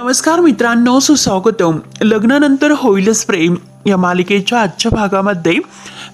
नमस्कार मित्रांनो सुस्वागतम. लग्नानंतर होईलच प्रेम. या मालिकेच्या आजच्या भागामध्ये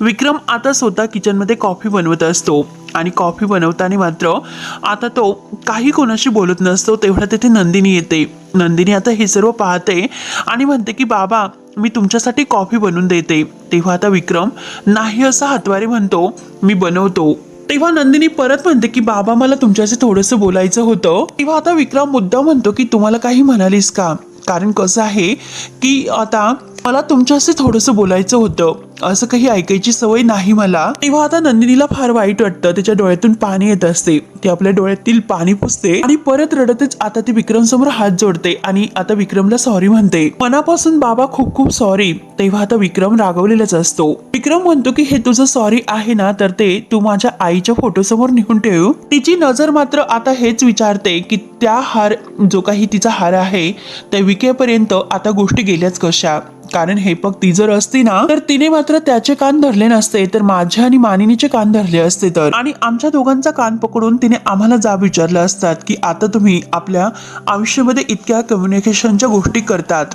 विक्रम आता स्वतः किचनमध्ये कॉफी बनवत असतो. आणि कॉफी बनवताना मात्र आता तो काही कोणाशी बोलत नसतो तेवढा तिथे नंदिनी येते. नंदिनी आता हे सर्व पाहते आणि म्हणते की बाबा मी तुमच्यासाठी कॉफी बनवून देते. तेव्हा आता विक्रम नाही असा हातवारे म्हणतो मी बनवतो. तेव्हा नंदिनी परत म्हणते की बाबा मला तुमच्याशी थोडंसं बोलायचं होतं. तेव्हा आता विक्रम मुद्दा म्हणतो की तुम्हाला काही म्हणालीस का? कारण कसं आहे की आता मला तुमच्याशी थोडंसं बोलायचं होतं. असं काही ऐकायची सवय नाही मला. तेव्हा आता नंदिनीला फार वाईट वाटतं. त्याच्या डोळ्यातून पाणी येत असते. ती आपल्या डोळ्यातील पाणी पुसते आणि परत रडतच आता ती विक्रम समोर हात जोडते आणि आता विक्रमला सॉरी म्हणते. मनापासून बाबा खूप खूप सॉरी तेव्हा आता विक्रम रागवलेलाच असतो. विक्रम म्हणतो की हे तुझं सॉरी आहे ना तर ते तू माझ्या आईच्या फोटोसमोर निघून ठेव. तिची नजर मात्र आता हेच विचारते की त्या हार जो काही तिचा हार आहे त्या विकेपर्यंत आता गोष्टी गेल्याच कशा? कारण हे पग ती जर असती ना तर तिने मात्र त्याचे कान धरले नसते तर माझ्या आणि मानिनीचे कान धरले असते तर. आणि आमच्या दोघांचा कान पकडून तिने आम्हाला जाब विचारला असतात की आता तुम्ही आपल्या आयुष्यामध्ये इतक्या कम्युनिकेशनच्या गोष्टी करतात.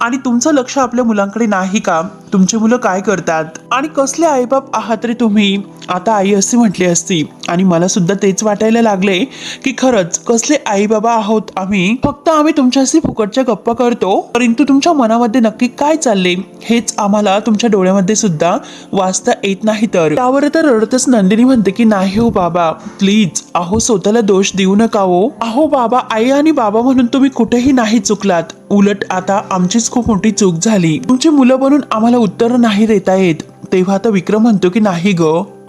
आणि तुमचं लक्ष आपल्या मुलांकडे नाही का? तुमची मुलं काय करतात? आणि कसले आईबाप आहात रे तुम्ही? आता आई असे म्हटली असती. आणि मला सुद्धा तेच वाटायला लागले की खरंच कसले आई बाबा आहोत आम्ही. फक्त आम्ही तुमच्याशी फुकटच्या गप्पा करतो परंतु तुमच्या मनामध्ये नक्की काय चालले हेच आम्हाला तुमच्या डोळ्यामध्ये सुद्धा वाचता येत नाही तर. त्यावर तर रडतच नंदिनी म्हणते की नाही हो बाबा प्लीज अहो स्वतःला दोष देऊ नका हो. अहो बाबा आई आणि बाबा म्हणून तुम्ही कुठेही नाही चुकलात. उलट आता आमचीच खूप मोठी चूक झाली. तुमची मुलं बनून आम्हाला उत्तर नाही देता येत. तेव्हा तर विक्रम म्हणतो की नाही ग.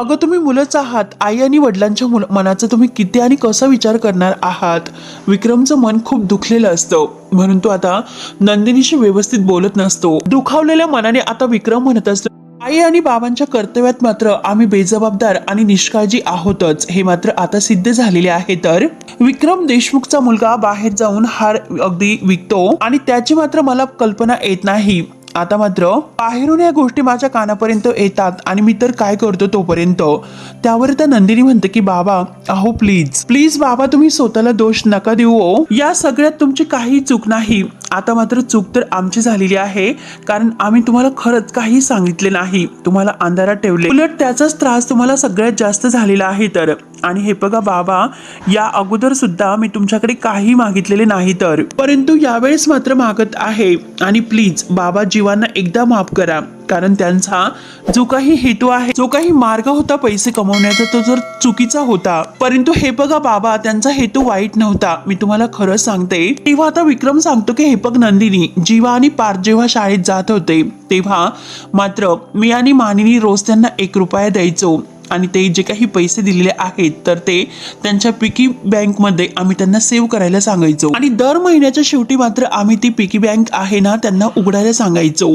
अगं तुम्ही मुलंच आहात. आई आणि वडिलांच्या मुल- मनाचा तुम्ही किती आणि कसा विचार करणार आहात? विक्रमचं मन खूप दुखलेलं असतं. म्हणून तो आता नंदिनीशी व्यवस्थित बोलत नसतो. दुखावलेल्या मनाने आता विक्रम म्हणत असतो आई आणि बाबांच्या कर्तव्यात मात्र आम्ही बेजबाबदार आणि निष्काळजी आहोतच. हे मात्र आता सिद्ध झालेले आहे तर. विक्रम देशमुखचा मुलगा बाहेर जाऊन हार अगदी विकतो आणि त्याची मात्र मला कल्पना येत नाही. आता मात्र बाहेरून या गोष्टी माझ्या कानापर्यंत येतात आणि मी तर काय करतो तोपर्यंत? त्यावर त्या नंदिनी म्हणते की बाबा अहो प्लीज प्लीज बाबा तुम्ही स्वतःला दोष नका देऊ हो. या सगळ्यात तुमची काही चूक नाही. आता मात्र चूक तर आमची झालेली आहे कारण आम्ही तुम्हाला खरंच काही सांगितले नाही. तुम्हाला अंधारात ठेवले. उलट त्याचाच त्रास तुम्हाला सगळ्यात जास्त झालेला आहे तर. आणि हे बघा बाबा या अगोदर सुद्धा मी तुमच्याकडे काही मागितलेले नाही तर. परंतु यावेळेस मात्र मागत आहे. आणि प्लीज बाबा जीवांना एकदा माफ करा. कारण त्यांचा जो काही हेतू आहे जो काही मार्ग होता पैसे कमवण्याचा तो जर चुकीचा होता. परंतु हे बघा बाबा त्यांचा हेतू वाईट नव्हता. मी तुम्हाला खरं सांगते. तेव्हा आता विक्रम सांगतो की हे बघ नंदिनी जीवा आणि पार्थ जेव्हा शाळेत जात होते तेव्हा मात्र मी आणि मानिनी रोज त्यांना एक रुपया द्यायचो. आणि ते जे काही पैसे दिलेले आहेत तर ते त्यांच्या पिकी बँकमध्ये आम्ही त्यांना सेव्ह करायला सांगायचो. आणि दर महिन्याच्या शेवटी मात्र आम्ही ती पिकी बँक आहे ना त्यांना उघडायला सांगायचो.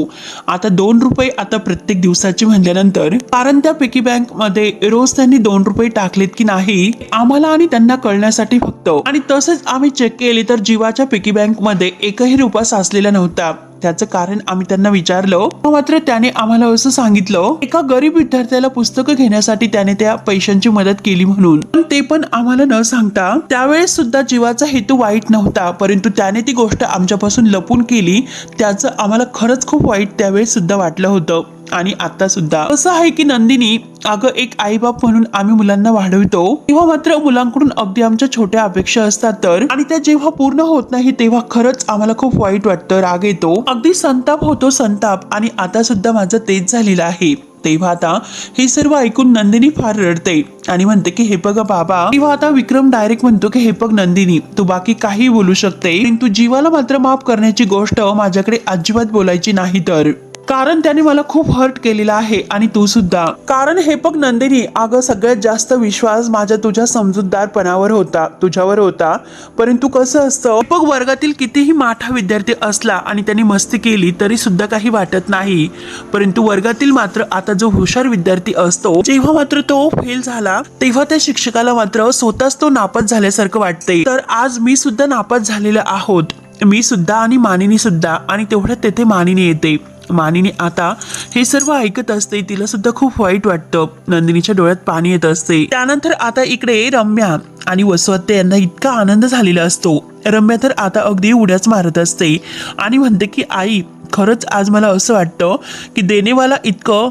आता दोन रुपये आता प्रत्येक दिवसाचे म्हणल्यानंतर कारण त्या पिकी बँकमध्ये रोज त्यांनी दोन रुपये टाकलेत की नाही आम्हाला आणि त्यांना कळण्यासाठी फक्त. आणि तसंच आम्ही चेक केले तर जीवाच्या पिकी बँकमध्ये एकही रुपया साचलेला नव्हता. त्याचं कारण आम्ही त्यांना विचारलं. मात्र त्याने आम्हाला असं सांगितलं एका गरीब विद्यार्थ्याला पुस्तकं घेण्यासाठी त्याने त्या पैशांची मदत केली म्हणून. पण ते पण आम्हाला न सांगता त्यावेळेस सुद्धा जीवाचा हेतू वाईट नव्हता परंतु त्याने ती गोष्ट आमच्यापासून लपून केली. त्याचं आम्हाला खरंच खूप वाईट त्यावेळेस सुद्धा वाटलं होतं. आणि आता सुद्धा. असं आहे की नंदिनी अगं एक आईबाप म्हणून आम्ही मुलांना वाढवितो. तेव्हा मात्र मुलांकडून अगदी आमच्या छोट्या अपेक्षा असतात तर. आणि त्या जेव्हा पूर्ण होत नाही तेव्हा खरंच आम्हाला खूप वाईट वाटतं राग येतो. अगदी संताप होतो संताप आणि आता सुद्धा माझं तेच झालेलं आहे. तेव्हा आता हे सर्व ऐकून नंदिनी फार रडते आणि म्हणते की हे बघ बाबा. तेव्हा आता विक्रम डायरेक्ट म्हणतो की हे बघ नंदिनी तू बाकी काही बोलू शकते. तू जीवाला मात्र माफ करण्याची गोष्ट माझ्याकडे अजिबात बोलायची नाही तर. कारण त्याने मला खूप हर्ट केलेला आहे आणि तू सुद्धा. कारण हे बघ नंदिनी अगं सगळ्यात जास्त विश्वास माझ्या तुझ्या समजूतदारपणावर होता तुझ्यावर होता. परंतु कसं असतं बघ वर्गातील कितीही माठा विद्यार्थी असला आणि त्यांनी मस्ती केली तरी सुद्धा काही वाटत नाही. परंतु वर्गातील मात्र आता जो हुशार विद्यार्थी असतो जेव्हा मात्र तो फेल झाला तेव्हा त्या शिक्षकाला मात्र स्वतःच तो नापास झाल्यासारखं वाटते तर आज मी सुद्धा नापास झालेला आहोत. मी सुद्धा आणि मानिनी सुद्धा आणि तेवढ्यात तेथे मानिनी येते. मानिनी आता हे सर्व ऐकत असते तिला सुद्धा खूप वाईट वाटतं. नंदिनीच्या डोळ्यात पाणी येत असते. त्यानंतर आता इकडे रम्या आणि वसवत्ते यांना इतका आनंद झालेला असतो. रम्या तर आता अगदी उड्याच मारत असते आणि म्हणते की आई खरंच आज मला असं वाटतं की देणेवाला इतकं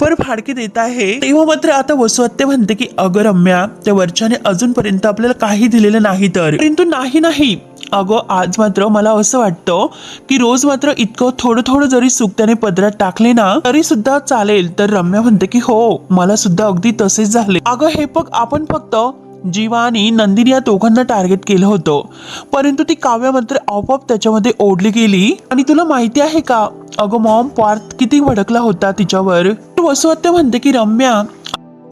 पर फाडके देत आहे. तेव्हा मात्र आता वसुहत्या म्हणते की अगं रम्या त्या वरच्याने अजूनपर्यंत आपल्याला काही दिलेलं नाही तर. परंतु नाही नाही. अगं आज मात्र मला असं वाटतं की रोज मात्र इतकं थोडं थोडं जरी सुख त्याने पदरात टाकले ना तरी सुद्धा चालेल. तर रम्या म्हणते की हो मला सुद्धा अगदी तसेच झाले. अगं हे बघ आपण फक्त जीवा आणि नंदिनी या दोघांना टार्गेट केलं होतं. परंतु ती काव्य मात्र आपोआप त्याच्यामध्ये ओढली गेली. आणि तुला माहिती आहे का? अगं मॉम पार्थ किती भडकला होता तिच्यावर. वसुहत्या म्हणते की रम्या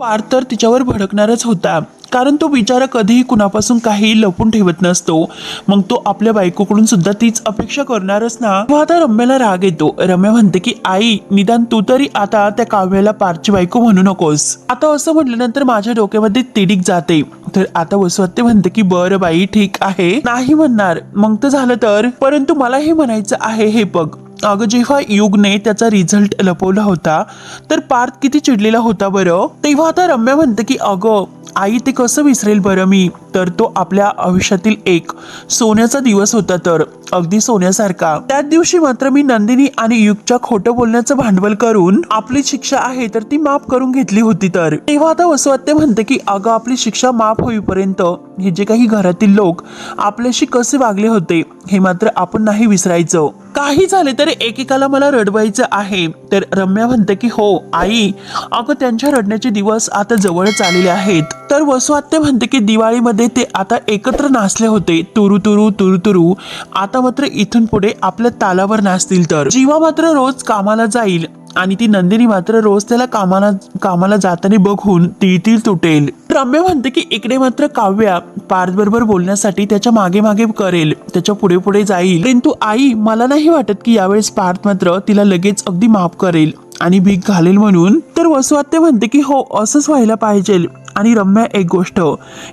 पार्थ तर तिच्यावर भडकणारच होता. कारण तो बिचारा कधीही कुणापासून काही लपून ठेवत नसतो. मग तो आपल्या बायकोकडून सुद्धा तीच अपेक्षा करणारच ना? आता रम्याला राग येतो. रम्या म्हणते की आई निदान तू तरी आता त्या काव्याला पारची बायको म्हणू नकोस. आता असं म्हटल्यानंतर माझ्या डोक्यामध्ये तिडीक जाते. तर आता वसवत्ते म्हणते की बरं बाई ठीक आहे. नाही म्हणणार. मग तर झालं तर? परंतु मला हे म्हणायचं आहे हे बघ. अगं जेव्हा युगने त्याचा रिझल्ट लपवला होता तर पार्थ किती चिडलेला होता बरं. तेव्हा आता रम्या म्हणते की अगं आई ते कसं विसरेल बरं मी? तर तो आपल्या आयुष्यातील एक सोन्याचा दिवस होता तर अगदी सोन्यासारखा. त्याच दिवशी मात्र मी नंदिनी आणि युगच्या खोटं बोलण्याचं भांडवल करून आपली शिक्षा आहे तर ती माफ करून घेतली होती तर. तेव्हा आता वसुहत्या म्हणते की अगं आपली शिक्षा माफ होईपर्यंत हे जे काही घरातील लोक आपल्याशी कसे वागले होते हे मात्र आपण नाही विसरायचं. काही झाले तर एकेकाला मला रडवायचं आहे. तर रम्या म्हणते की हो आई अगं त्यांच्या रडण्याचे दिवस आता जवळच आलेले आहेत. तर वसुहत्या म्हणते की दिवाळीमध्ये ते आता एकत्र नाचले होते. तुरु तुरु तुरु तुरु. आता मात्र इथून पुढे आपल्या तालावर नाचतील तर. जीवा मात्र रोज कामाला जाईल आणि ती नंदिनी मात्र रोज त्याला कामाला कामाला जाताना बघून तिळतिळ तुटेल. रम्य म्हणते की इकडे मात्र काव्या पार्थ बरोबर बोलण्यासाठी त्याच्यामागे मागे करेल. त्याच्या पुढे पुढे जाईल. परंतु आई मला नाही वाटत की यावेळेस पार्थ मात्र तिला लगेच अगदी माफ करेल आणि भीक घालेल म्हणून. तर वसुआत्य म्हणते की हो असंच व्हायला पाहिजे. आणि रम्या एक गोष्ट.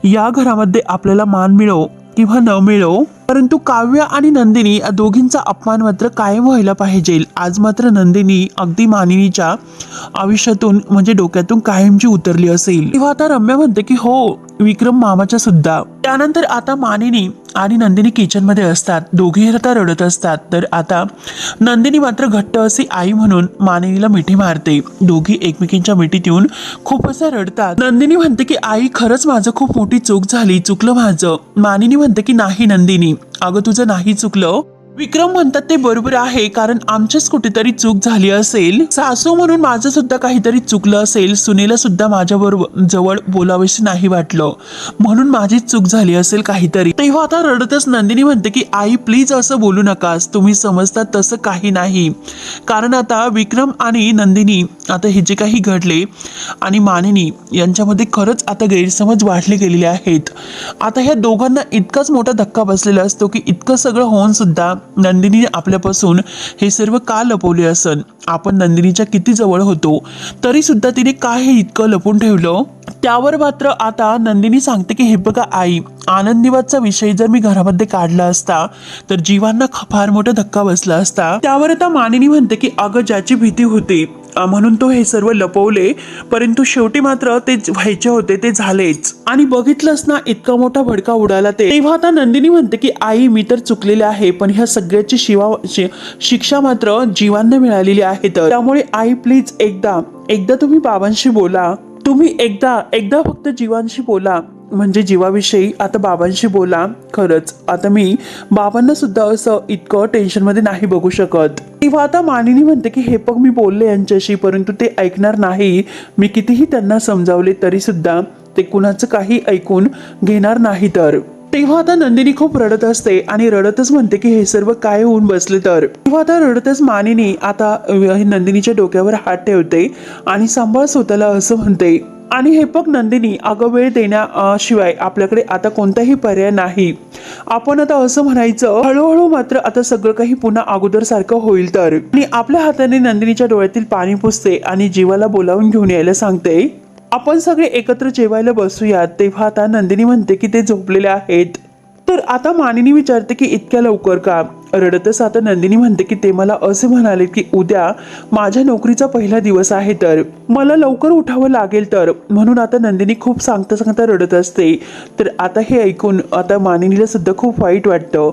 या घरामध्ये आपल्याला मान मिळो किंवा न मिळो परंतु काव्य आणि नंदिनी या दोघींचा अपमान मात्र कायम व्हायला पाहिजे. आज मात्र नंदिनी अगदी मानिनीच्या आयुष्यातून म्हणजे डोक्यातून कायमची उतरली असेल. तेव्हा आता रम्या म्हणते की हो विक्रम मामाच्या सुद्धा. त्यानंतर आता मानिनी आणि नंदिनी किचनमध्ये असतात. दोघेही आता रडत असतात. तर आता नंदिनी मात्र घट्ट अशी आई म्हणून मानिनीला मिठी मारते. दोघी एकमेकींच्या मिठीत येऊन खूप असं रडतात. नंदिनी म्हणते की आई खरंच माझं खूप मोठी चूक झाली. चुकलं माझं. मानिनी म्हणते की नाही नंदिनी. अगं तुझं नाही चुकलं हो. विक्रम म्हणतात ते बरोबर आहे कारण आमच्याच कुठेतरी चूक झाली असेल. सासू म्हणून माझं सुद्धा काहीतरी चुकलं असेल सुनेला सुद्धा माझ्या बरोबर जवळ बोलावेसे नाही वाटलं. म्हणून माझीच चूक झाली असेल काहीतरी. तेव्हा आता रडतच नंदिनी म्हणते की आई प्लीज असं बोलू नकास. तुम्ही समजता तसं काही नाही. कारण आता विक्रम आणि नंदिनी आता हे जे काही घडले आणि मानिनी यांच्यामध्ये खरंच आता गैरसमज वाढले गेलेले आहेत. आता ह्या दोघांना इतकाच मोठा धक्का बसलेला असतो की इतकं सगळं होऊन सुद्धा नंदिनी आपल्यापासून हे सर्व का लपवले असन? आपण नंदिनीच्या किती जवळ होतो? तरी सुद्धा तिने का हे इतकं लपून ठेवलं. त्यावर मात्र आता नंदिनी सांगते की हे बघा आई आनंदीवादचा विषय जर मी घरामध्ये काढला असता तर जीवांना ख- फार मोठा धक्का बसला असता. त्यावर आता मानिनी म्हणते की अगं ज्याची भीती होती म्हणून तो हे सर्व लपवले. परंतु शेवटी मात्र ते व्हायचे होते ते झालेच. आणि बघितलंच ना इतका मोठा भडका उडाला ते. तेव्हा आता नंदिनी म्हणते की आई मी तर चुकलेले आहे पण ह्या सगळ्याची शिवा शि- शिक्षा मात्र जीवांना मिळालेली आहे तर. त्यामुळे आई प्लीज एकदा एकदा तुम्ही बाबांशी बोला. तुम्ही एकदा एकदा फक्त जीवांशी बोला. म्हणजे जीवाविषयी आता बाबांशी बोला. खरंच आता मी बाबांना सुद्धा असं इतकं टेन्शनमध्ये नाही बघू शकत. तेव्हा आता मानिनी म्हणते की हे बघ मी बोलले यांच्याशी परंतु ते ऐकणार नाही. मी कितीही त्यांना समजावले तरी सुद्धा ते कुणाचं काही ऐकून घेणार नाही तर. तेव्हा आता नंदिनी खूप रडत असते आणि रडतच म्हणते की हे सर्व काय होऊन बसले तर? तेव्हा आता रडतच मानिनी आता नंदिनीच्या डोक्यावर हात ठेवते आणि सांभाळ स्वतःला असं म्हणते आणि हे बघ नंदिनी अगं वेळ देण्याशिवाय आपल्याकडे आता कोणताही पर्याय नाही. आपण आता असं म्हणायचं हळूहळू मात्र आता सगळं काही पुन्हा अगोदर सारखं होईल तर. आणि आपल्या हाताने नंदिनीच्या डोळ्यातील पाणी पुसते आणि जीवाला बोलावून घेऊन यायला सांगते आपण सगळे एकत्र जेवायला बसूयात तेव्हा आता नंदिनी म्हणते की ते झोपलेले आहेत. तर आता मानिनी विचारते की इतक्या लवकर का? रडतच आता नंदिनी म्हणते की ते मला असे म्हणाले की उद्या माझ्या नोकरीचा पहिला दिवस आहे तर मला लवकर उठावं लागेल तर. म्हणून आता नंदिनी खूप सांगता सांगता रडत असते. तर आता हे ऐकून आता मानिनीला सुद्धा खूप वाईट वाटतं.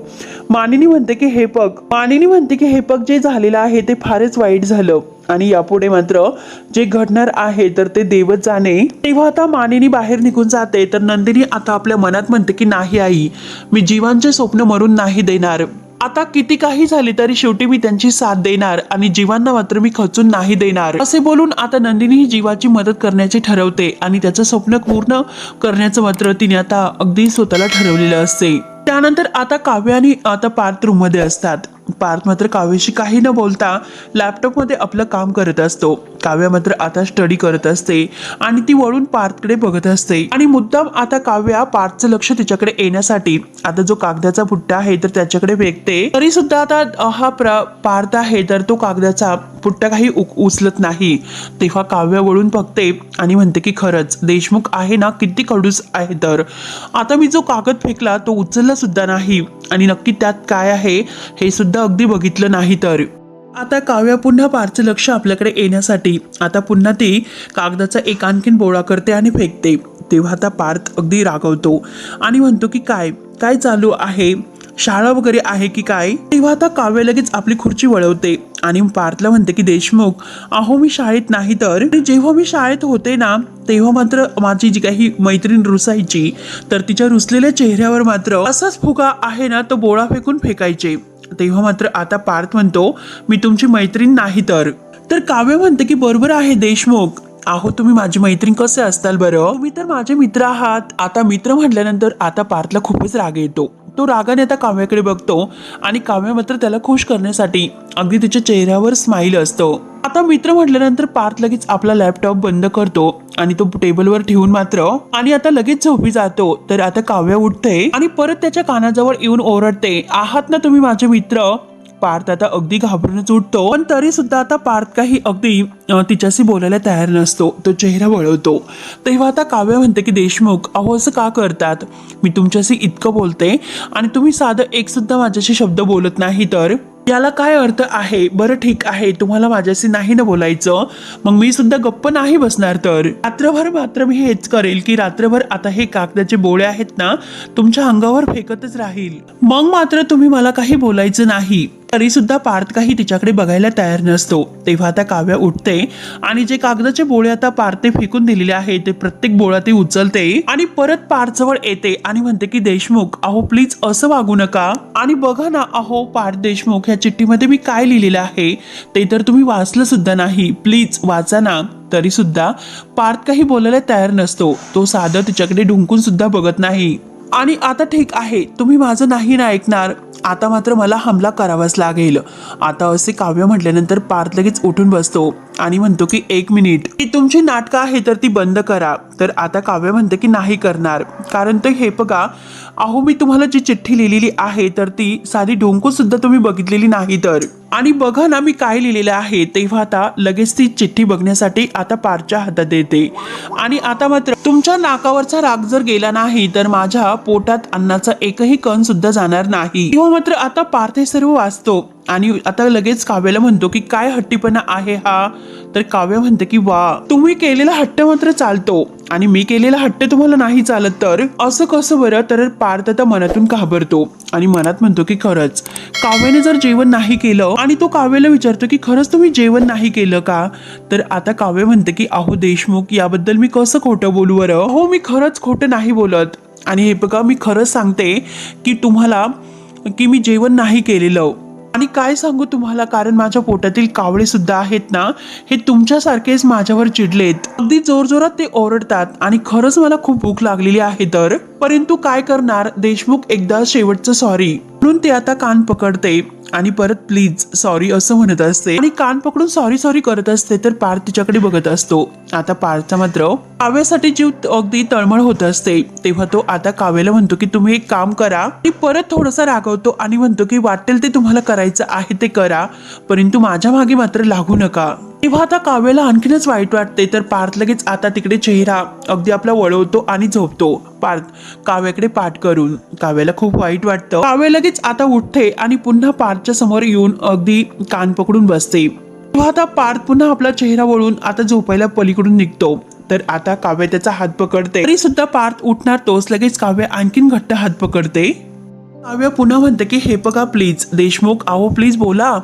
मानिनी म्हणते की हे पग मानिनी म्हणते की हे पग जे झालेलं आहे ते फारच वाईट झालं. आणि यापुढे मात्र जे घडणार आहे तर ते देवत जाणे. तेव्हा आता मानिनी बाहेर निघून जाते. तर नंदिनी आता आपल्या मनात म्हणते की नाही आई मी जीवांचे स्वप्न मरून नाही देणार. आता किती काही झाले तरी शेवटी मी त्यांची साथ देणार आणि जीवांना मात्र मी खचून नाही देणार. असे बोलून आता नंदिनी ही जीवाची मदत करण्याचे ठरवते आणि त्याचं स्वप्न पूर्ण करण्याचं मात्र तिने आता अगदी स्वतःला ठरवलेलं असते. त्यानंतर आता काव्य आणि आता पार्थ रूममध्ये असतात. पार्थ मात्र काव्याशी काही न बोलता लॅपटॉपमध्ये आपलं काम करत असतो. काव्य मात्र आता स्टडी करत असते आणि ती वळून पार्थकडे बघत असते. आणि मुद्दाम आता काव्या पार्थचं लक्ष तिच्याकडे येण्यासाठी आता जो कागदाचा पुट्टा आहे तर त्याच्याकडे फेकते. तरी सुद्धा आता हा प्र पार्थ आहे तर तो कागदाचा पुट्टा काही उचलत नाही. तेव्हा काव्य वळून बघते आणि म्हणते की खरंच देशमुख आहे ना किती कडूस आहे तर. आता मी जो कागद फेकला तो उचलला सुद्धा नाही. आणि नक्की त्यात काय आहे हे सुद्धा अगदी बघितलं नाही तर. आता काव्या पुन्हा पारचं लक्ष आपल्याकडे येण्यासाठी. आता पुन्हा ती कागदाचा एक आणखीन बोळा करते आणि फेकते. तेव्हा आता पार्थ अगदी रागवतो. आणि म्हणतो की काय? काय चालू आहे? शाळा वगैरे आहे की काय? तेव्हा आता काव्य लगेच आपली खुर्ची वळवते. आणि पार्थला म्हणते की देशमुख अहो मी शाळेत नाही तर. जेव्हा मी शाळेत होते ना तेव्हा मात्र माझी जी काही मैत्रीण रुसायची तर तिच्या रुसलेल्या चेहऱ्यावर मात्र असाच फुगा आहे ना तो बोळा फेकून फेकायचे. तेव्हा मात्र आता पार्थ म्हणतो मी तुमची मैत्रीण नाही तर. तर काव्य म्हणते की बरोबर आहे देशमुख. आहो तुम्ही माझी मैत्रीण कसे असताल बरं? तुम्ही तर माझे मित्र आहात. आता मित्र म्हटल्यानंतर आता पार्थला खूपच राग येतो. तो रागाने आता काव्याकडे बघतो आणि काव्य मात्र त्याला खुश करण्यासाठी अगदी तिच्या चेहऱ्यावर स्माईल असतो. आता मित्र म्हटल्यानंतर पार्थ लगेच आपला लॅपटॉप बंद करतो आणि तो टेबलवर ठेवून मात्र आणि आता लगेच झोपी जातो. तर आता काव्य उठते आणि परत त्याच्या कानाजवळ येऊन ओरडते आहात ना तुम्ही माझे मित्र? पार्थ आता अगदी घाबरूनच उठतो. पण तरी सुद्धा आता पार्थ काही अगदी तिच्याशी बोलायला तयार नसतो. तो चेहरा वळवतो. तेव्हा आता काव्य म्हणते की देशमुख अहो असं का करतात? मी तुमच्याशी इतकं बोलते आणि तुम्ही साधं एक सुद्धा माझ्याशी शब्द बोलत नाही तर? याला काय अर्थ आहे? बरं ठीक आहे तुम्हाला माझ्याशी नाही ना बोलायचं? मग मी सुद्धा गप्प नाही बसणार तर? रात्रभर मात्र मी हेच करेल की रात्रभर आता हे कागदाचे बोळे आहेत ना तुमच्या अंगावर फेकतच राहील. मग मात्र तुम्ही मला काही बोलायचं नाही. तरी सुद्धा पार्थ काही तिच्याकडे बघायला तयार नसतो. तेव्हा त्या काव्या उठते आणि जे कागदाचे बोळे आता पार्थने फेकून दिलेले आहे ते प्रत्येक बोळा ती उचलते आणि परत पार्थजवळ येते आणि म्हणते की देशमुख अहो प्लीज असं वागू नका. आणि बघा ना अहो पार्थ देशमुख ह्या चिठ्ठीमध्ये मी काय लिहिलेलं आहे? ते तर तुम्ही वाचलं सुद्धा नाही. प्लीज वाचा ना. तरी सुद्धा पार्थ काही बोलायला तयार नसतो. तो साधं तिच्याकडे ढुंकून सुद्धा बघत नाही. आणि आता ठीक आहे तुम्ही माझं नाही ना ऐकणार. आता मात्र मला हमला करावाच लागेल. आता असे काव्य म्हटल्यानंतर पार्थ लगेच उठून बसतो आणि म्हणतो की एक मिनिट. की तुमची नाटकं आहे तर ती बंद करा. तर आता काव्य म्हणते की नाही करणार. कारण ते हे बघा अहो मी तुम्हाला जी चिठ्ठी लिहिलेली आहे तर ती साधी ढोंकून सुद्धा तुम्ही बघितलेली नाही तर. आणि बघा ना मी काय लिहिलेलं आहे. तेव्हा आता लगेच ती चिठ्ठी बघण्यासाठी आता पारच्या हातात येते. आणि आता मात्र तुमच्या नाकावरचा राग जर गेला नाही तर माझ्या पोटात अन्नाचा एकही कण सुद्धा जाणार नाही. किंवा मात्र आता पार्थ हे सर्व वाचतो. आणि आता लगेच काव्याला म्हणतो की काय हट्टीपणा आहे हा? तर काव्य म्हणते की वा तुम्ही केलेला हट्ट मात्र चालतो. आणि मी केलेला हट्ट तुम्हाला नाही चालत तर? असं कसं बरं? तर पार्थ आता मनातून घाबरतो. आणि मनात म्हणतो की खरंच काव्याने जर जेवण नाही केलं आणि तो काव्याला विचारतो की खरंच तुम्ही जेवण नाही केलं का? तर आता काव्य म्हणते की अहो देशमुख याबद्दल मी कसं खोटं बोलू बरं? हो मी खरंच खोटं नाही बोलत. आणि हे बघा मी खरंच सांगते की तुम्हाला की मी जेवण नाही केलेलं. आणि काय सांगू तुम्हाला? कारण माझ्या पोटातील कावळे सुद्धा आहेत ना हे तुमच्यासारखेच माझ्यावर चिडलेत. अगदी जोरजोरात ते ओरडतात आणि खरंच मला खूप भूक लागलेली आहे तर. परंतु काय करणार? देशमुख एकदा शेवटचं सॉरी म्हणून ते आता कान पकडते. आणि परत प्लीज सॉरी असं म्हणत असते. आणि कान पकडून सॉरी सॉरी करत असते तर पार्थ तिच्याकडे बघत असतो. आता पार्थचा मात्र काव्यासाठी जीव अगदी तळमळ होत असते. तेव्हा तो आता काव्याला म्हणतो की तुम्ही एक काम करा. ती परत थोडंसं रागवतो आणि म्हणतो की वाटेल ते तुम्हाला करायचं आहे ते करा. परंतु माझ्या मागे मात्र लागू नका. तेव्हा आता काव्याला आणखीनच वाईट वाटते तर पार्थ लगेच आता तिकडे चेहरा अगदी आपला वळवतो आणि झोपतो. पार्थ काव्याकडे पाठ करून काव्याला खूप वाईट वाटतं. काव्य लगेच आता उठते आणि पुन्हा पार्थच्या समोर येऊन अगदी कान पकडून बसते. तेव्हा आता पार्थ पुन्हा आपला चेहरा वळून आता झोपायला पलीकडून निघतो. तर आता काव्य त्याचा हात पकडते. तरी सुद्धा पार्थ उठणार तोच लगेच काव्य आणखीन घट्ट हात पकडते. काव्य पुन्हा म्हणतं की हे बघा प्लीज देशमुख आहो प्लीज बोला.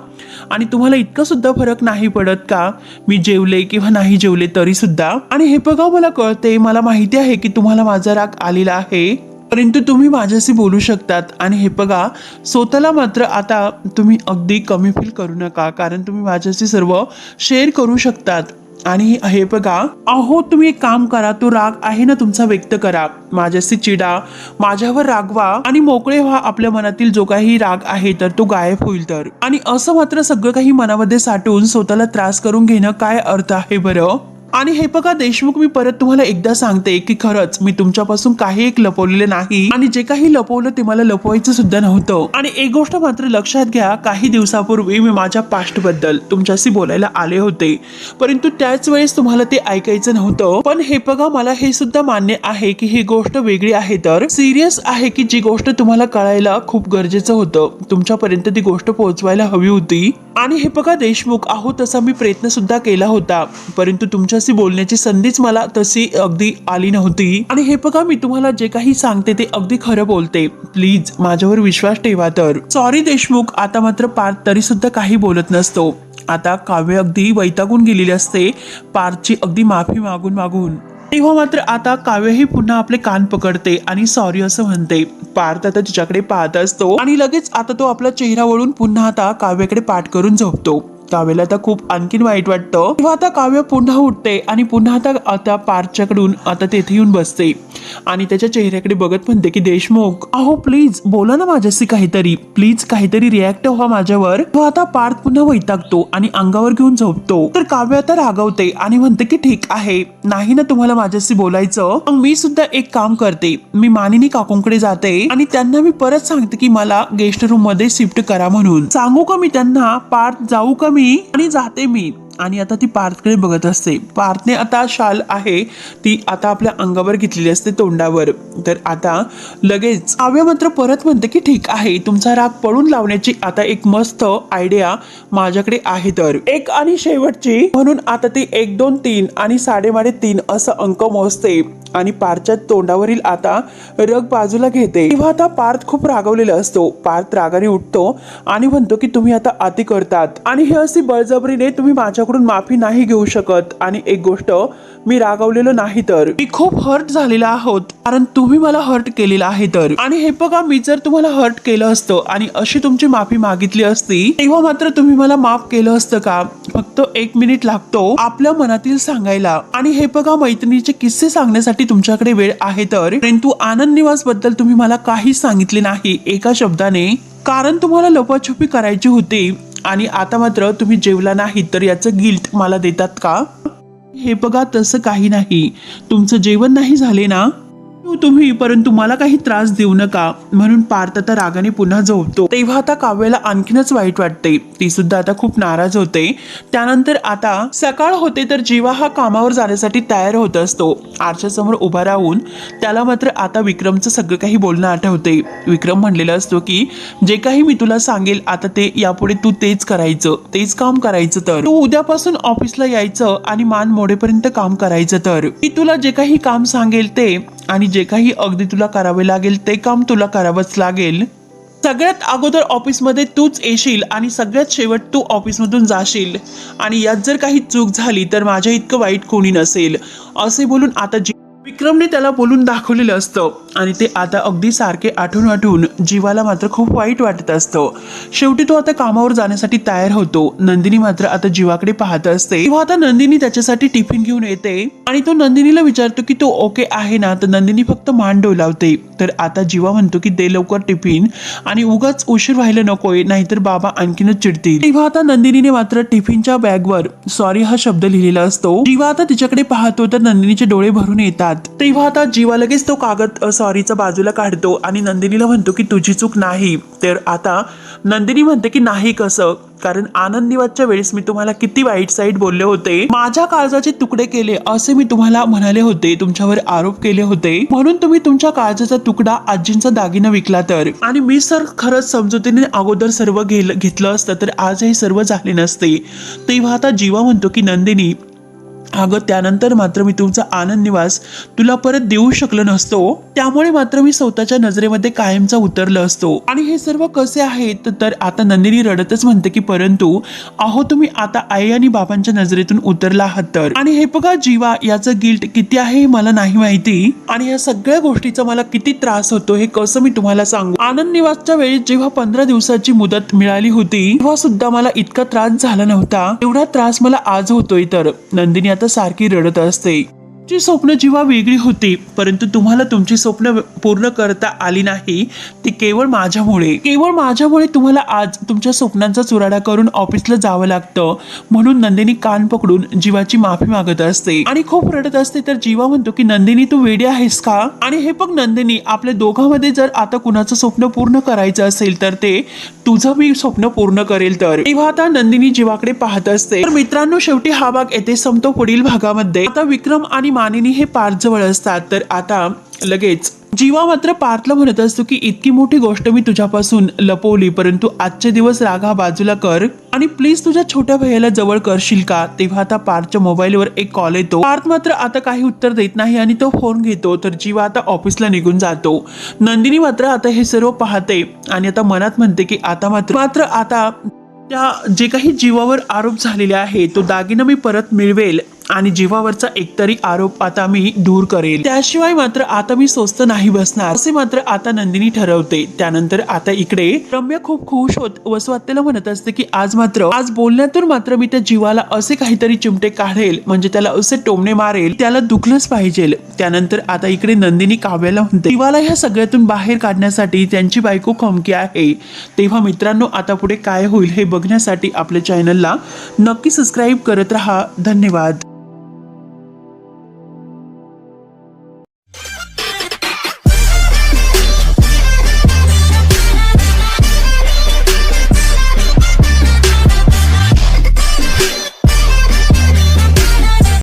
आणि तुम्हाला इतकं सुद्धा फरक नाही पडत का? मी जेवले किंवा नाही जेवले तरी सुद्धा आणि हे बघा मला कळते मला माहिती आहे की तुम्हाला माझा राग आलेला आहे. परंतु तुम्ही माझ्याशी बोलू शकतात. आणि हे बघा स्वतःला मात्र आता तुम्ही अगदी कमी फील करू नका. कारण तुम्ही माझ्याशी सर्व शेअर करू शकतात. आणि हे बघा अहो तुम्ही एक काम करा तो राग आहे ना तुमचा व्यक्त करा. माझ्याशी चिडा माझ्यावर रागवा आणि मोकळे व्हा आपल्या मनातील जो काही राग आहे तर तो गायब होईल तर. आणि असं मात्र सगळं काही मनामध्ये साठवून स्वतःला त्रास करून घेणं काय अर्थ आहे बरं? आणि हे बघा देशमुख मी परत तुम्हाला एकदा सांगते की खरंच मी तुमच्यापासून काही एक लपवलेले नाही आणि जे काही लपवलं ते मला लपवायचं सुद्धा नव्हतं. आणि एक गोष्ट मात्र लक्षात घ्या काही दिवसापूर्वी मी माझ्या पास्टबद्दल तुमच्याशी बोलायला आले होते. परंतु त्याच वेळेस तुम्हाला ते ऐकायचं नव्हतं. पण हे बघा मला हे सुद्धा मान्य आहे की ही गोष्ट वेगळी आहे. तर सिरियस आहे की जी गोष्ट तुम्हाला कळायला खूप गरजेचं होतं. तुमच्यापर्यंत ती गोष्ट पोहोचवायला हवी होती. आणि हे बघा देशमुख आहो तसा मी प्रयत्न सुद्धा केला होता. परंतु तुमच्या तुमच्याशी बोलण्याची संधीच मला तशी अगदी आली नव्हती. आणि हे बघा मी तुम्हाला जे काही सांगते ते अगदी खरं बोलते. प्लीज माझ्यावर विश्वास ठेवा तर. सॉरी देशमुख आता मात्र पार्थ तरी सुद्धा काही बोलत नसतो. आता काव्य अगदी वैतागून गेलेली असते. पार्थची अगदी माफी मागून मागून. तेव्हा मात्र आता काव्यही पुन्हा आपले कान पकडते आणि सॉरी असं म्हणते. पार्थ आता तिच्याकडे पाहत असतो आणि लगेच आता तो आपला चेहरा वळून पुन्हा आता काव्याकडे पाठ करून झोपतो. त्यावेळेला आता खूप आणखीन वाईट वाटतं. तेव्हा आता काव्य पुन्हा उठते आणि पुन्हा आता आता पार्थच्याकडून आता तेथे येऊन बसते. आणि त्याच्या चेहऱ्याकडे बघत म्हणते की देशमुख अहो प्लीज बोला ना माझ्याशी काहीतरी. प्लीज काहीतरी रिॲक्ट व्हा माझ्यावर. तो आता पार्थ पुन्हा वैतागतो आणि अंगावर घेऊन झोपतो. तर काव्य आता रागवते आणि म्हणते की ठीक आहे. नाही ना तुम्हाला माझ्याशी बोलायचं? मग मी सुद्धा एक काम करते. मी मानिनी काकूंकडे जाते आणि त्यांना मी परत सांगते की मला गेस्ट रूममध्ये शिफ्ट करा म्हणून. सांगू का मी त्यांना? पार्थ जाऊ का मी आणि जाते मी. आणि आता ती पार्थकडे बघत असते. पार्थने आता शाल आहे ती आता आपल्या अंगावर घेतलेली असते तोंडावर. तर आता लगेच काव्य मात्र परत म्हणते की ठीक आहे तुमचा राग पळून लावण्याची आता एक मस्त आयडिया माझ्याकडे आहे तर. एक आणि शेवटची म्हणून आता ती एक दोन तीन आणि साडेमाडे तीन असं अंक मोजते. आणि पार्थच्या तोंडावरील आता रग बाजूला घेते. तेव्हा आता पार्थ खूप रागवलेला असतो. पार्थ रागाने उठतो आणि म्हणतो की तुम्ही आता अति करतात. आणि हे अशी बळजबरीने तुम्ही माझ्या माझ्याकडून माफी नाही घेऊ शकत. आणि एक गोष्ट मी रागवलेलो नाही तर. मी खूप हर्ट झालेला आहोत कारण तुम्ही मला हर्ट केलेला आहे तर. आणि हे बघा मी जर तुम्हाला हर्ट केलं असतं आणि अशी तुमची माफी मागितली असती तेव्हा मात्र तुम्ही मला माफ केलं असतं का? फक्त एक मिनिट लागतो आपल्या मनातील सांगायला. आणि हे बघा मैत्रिणीचे किस्से सांगण्यासाठी तुमच्याकडे वेळ आहे तर. परंतु आनंद निवासबद्दल तुम्ही मला काहीच सांगितले नाही एका शब्दाने. कारण तुम्हाला लपाछपी करायची होती. आणि आता मात्र तुम्ही जेवला नाही तर याचं गिल्ट मला देतात का? हे बघा तसं काही नाही. तुमचं जेवण नाही झाले ना? तुम्ही परंतु मला काही त्रास देऊ नका. म्हणून पार्थ आता रागाने पुन्हा झोपतो. तेव्हा आता काव्याला आणखीनच वाईट वाटते. ती सुद्धा आता खूप नाराज होते. त्यानंतर आता सकाळ होते तर जीवा हा कामावर जाण्यासाठी तयार होत असतो. आरशासमोर उभा राहून त्याला मात्र आता विक्रमचं सगळं काही बोलणं आठवते. विक्रम म्हणलेला असतो की जे काही मी तुला सांगेल आता ते यापुढे तू तेच करायचं. तेच काम करायचं तर. तू उद्यापासून ऑफिसला यायचं आणि मान मोडेपर्यंत काम करायचं तर. मी तुला जे काही काम सांगेल ते आणि जे काही अगदी तुला करावे लागेल ते काम तुला करावंच लागेल. सगळ्यात अगोदर ऑफिसमध्ये तूच येशील आणि सगळ्यात शेवट तू ऑफिसमधून जाशील. आणि यात जर काही चूक झाली तर माझ्या इतकं वाईट कोणी नसेल. असे बोलून आता जी विक्रमने त्याला बोलून दाखवलेलं असतं. आणि ते आता अगदी सारखे आठवून आठवून जीवाला मात्र खूप वाईट वाटत असतं. शेवटी तो आता कामावर जाण्यासाठी तयार होतो. नंदिनी मात्र आता जीवाकडे पाहत असते. तेव्हा आता नंदिनी त्याच्यासाठी टिफिन घेऊन येते. आणि तो नंदिनीला विचारतो की तो ओके आहे ना? तर नंदिनी फक्त मान डोलावते. तर आता जीवा म्हणतो की दे लवकर टिफिन. आणि उगाच उशीर व्हायला नकोय नाहीतर बाबा आणखीनच चिडतील. तेव्हा आता नंदिनीने मात्र टिफिनच्या बॅगवर सॉरी हा शब्द लिहिलेला असतो. जीवा आता तिच्याकडे पाहतो तर नंदिनीचे डोळे भरून येतात. धन्यवाद तेव्हा आता जीवा लगेच तो कागद अ, सॉरीचा बाजूला काढतो आणि नंदिनीला म्हणतो की तुझी चूक नाही. तर आता नंदिनी म्हणते की नाही कसं? कारण आनंद वेळेस मी तुम्हाला किती वाईट साईड बोलले होते. माझ्या काळजाचे तुकडे केले असे मी तुम्हाला म्हणाले होते. तुमच्यावर आरोप केले होते. म्हणून तुम्ही तुमच्या काळजाचा तुकडा आजींचा दागिना विकला तर. आणि मी सर खरंच समजुतीने अगोदर सर्व घेतलं असतं तर आज हे सर्व झाले नसते. तेव्हा आता जीवा म्हणतो की नंदिनी अगं त्यानंतर मात्र मी तुमचा आनंद निवास तुला परत देऊ शकलो नसतो. त्यामुळे मात्र मी स्वतःच्या नजरेमध्ये कायमचा उतरलो असतो. आणि हे सर्व कसे आहेत? तर आता नंदिनी रडतच म्हणते की परंतु अहो तुम्ही आता आई आणि बाबांच्या नजरेतून उतरला आहात तर. आणि हे बघा जीवा याचं गिल्ट किती आहे हे मला नाही माहिती. आणि या सगळ्या गोष्टीचा मला किती त्रास होतो हे कसं मी तुम्हाला सांगू? आनंद निवासच्या वेळी जेव्हा पंधरा दिवसाची मुदत मिळाली होती तेव्हा सुद्धा मला इतका त्रास झाला नव्हता. एवढा त्रास मला आज होतोय तर. नंदिनी आता सारखी रडत असते. तुमची स्वप्न जेव्हा वेगळी होती परंतु तुम्हाला तुमची स्वप्न पूर्ण करता आली नाही ती केवळ माझ्यामुळे. केवळ माझ्यामुळे तुम्हाला आज तुमच्या स्वप्नांचा चुराडा करून ऑफिसला जावं लागतं म्हणून नंदिनी कान पकडून जीवाची माफी मागत असते. आणि खूप रडत असते तर जीवा म्हणतो की नंदिनी तू वेडी आहेस का? आणि हे बघ नंदिनी आपल्या दोघांमध्ये जर आता कुणाचं स्वप्न पूर्ण करायचं असेल तर ते तुझं मी स्वप्न पूर्ण करेल तर. तेव्हा आता नंदिनी जीवाकडे पाहत असते. तर मित्रांनो शेवटी हा भाग येथे संपतो पुढील भागामध्ये. आता विक्रम आणि मानिनी हे पार जवळ असतात. तर आता लगेच जीवा मात्र पार्थला म्हणत असतो की इतकी मोठी गोष्ट मी तुझ्यापासून लपवली परंतु आजचे दिवस रागा बाजूला कर आणि प्लीज तुझ्या छोट्या भैयाला जवळ करशील का? तेव्हा आता पार्थच्या मोबाईलवर एक कॉल येतो. पार्थ मात्र आता काही उत्तर देत नाही आणि तो फोन घेतो. तर जीवा आता ऑफिसला निघून जातो. नंदिनी मात्र आता हे सर्व पाहते आणि आता मनात म्हणते की आता मात्र मात्र आता त्या जे काही जीवावर आरोप झालेले आहे तो दागिना मी परत मिळवेल आणि जीवावरचा एकतरी आरोप आता मी दूर करेल. त्याशिवाय मात्र आता मी स्वस्त नाही बसणार असे मात्र आता नंदिनी ठरवते. त्यानंतर आता इकडे रम्या खूप खुश होत वसवात्याला म्हणत असते की आज मात्र आज बोलण्यातून मात्र मी त्या जीवाला असे काहीतरी चिमटे काढेल म्हणजे त्याला असे टोमणे मारेल त्याला दुखलंच पाहिजे त्यानंतर आता इकडे नंदिनी काव्याला म्हणते जीवाला ह्या सगळ्यातून बाहेर काढण्यासाठी त्यांची बायको खमकी आहे. तेव्हा मित्रांनो आता पुढे काय होईल हे बघण्यासाठी आपल्या चॅनलला नक्की सबस्क्राईब करत राहा. धन्यवाद.